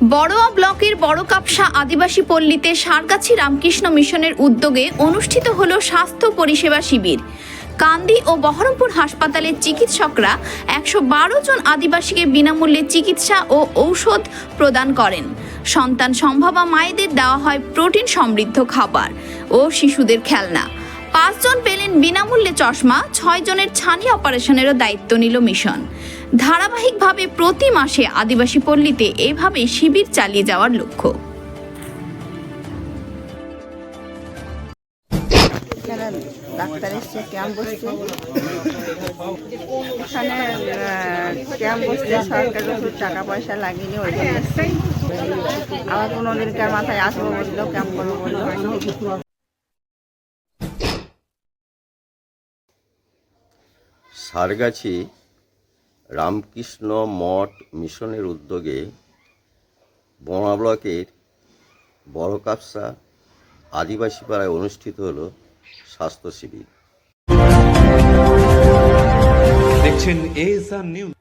বড়োয়া ব্লকের বড় কাপসা আদিবাসী পল্লীতে সারগাছি রামকৃষ্ণ মিশনের উদ্যোগে অনুষ্ঠিত হল স্বাস্থ্য পরিষেবা শিবির। কান্দি ও বহরমপুর হাসপাতালের চিকিৎসকরা একশো বারো জন আদিবাসীকে বিনামূল্যে চিকিৎসা ও ঔষধ প্রদান করেন। সন্তান সম্ভাবা মায়েদের দেওয়া হয় প্রোটিন সমৃদ্ধ খাবার ও শিশুদের খেলনা। পাঁচজন পেলেন বিনামূল্যে চশমা, ছয় জনের ছানি অপারেশনেরও দায়িত্ব নিল মিশন। ধারাবাহিকভাবে প্রতি মাসে আদিবাসী পল্লীতে এভাবে শিবির চালিয়ে যাওয়ার লক্ষ্য। ডাক্তার এসছে ক্যাম্প বসছে। এখানে ক্যাম্প বসছে সরকার ওষুধ টাকা পয়সা লাগিনি ওই আবার কোনো দিনকার মাথায় আসব বলল ক্যাম্প করব বলল। সারগাছি রামকৃষ্ণ মঠ মিশনের উদ্যোগে বোমা ব্লকের বড় কাপসা আদিবাসী পাড়ায় অনুষ্ঠিত হল স্বাস্থ্য শিবির। দেখছেন নিউজ